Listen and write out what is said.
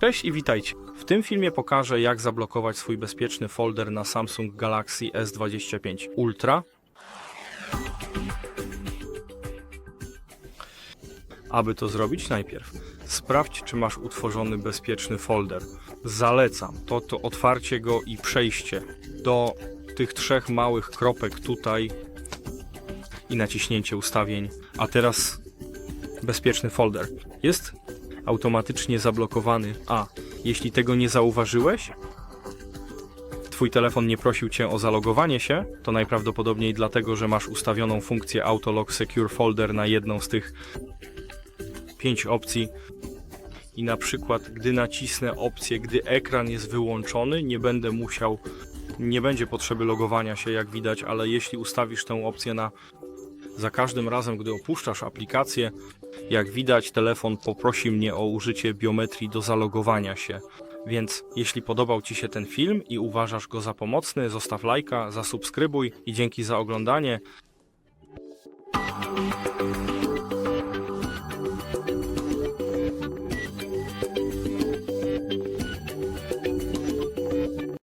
Cześć i witajcie. W tym filmie pokażę jak zablokować swój bezpieczny folder na Samsung Galaxy S25 Ultra. Aby to zrobić najpierw sprawdź czy masz utworzony bezpieczny folder. Zalecam to, to otwarcie go i przejście do tych trzech małych kropek tutaj i naciśnięcie ustawień. A teraz bezpieczny folder jest automatycznie zablokowany. A jeśli tego nie zauważyłeś, Twój telefon nie prosił Cię o zalogowanie się, to najprawdopodobniej dlatego, że masz ustawioną funkcję Autolock Secure Folder na jedną z tych pięć opcji. I na przykład, gdy nacisnę opcję, gdy ekran jest wyłączony, nie będę musiał, nie będzie potrzeby logowania się, jak widać, ale jeśli ustawisz tę opcję na za każdym razem, gdy opuszczasz aplikację, jak widać, telefon poprosi mnie o użycie biometrii do zalogowania się. Więc jeśli podobał Ci się ten film i uważasz go za pomocny, zostaw lajka, zasubskrybuj i dzięki za oglądanie.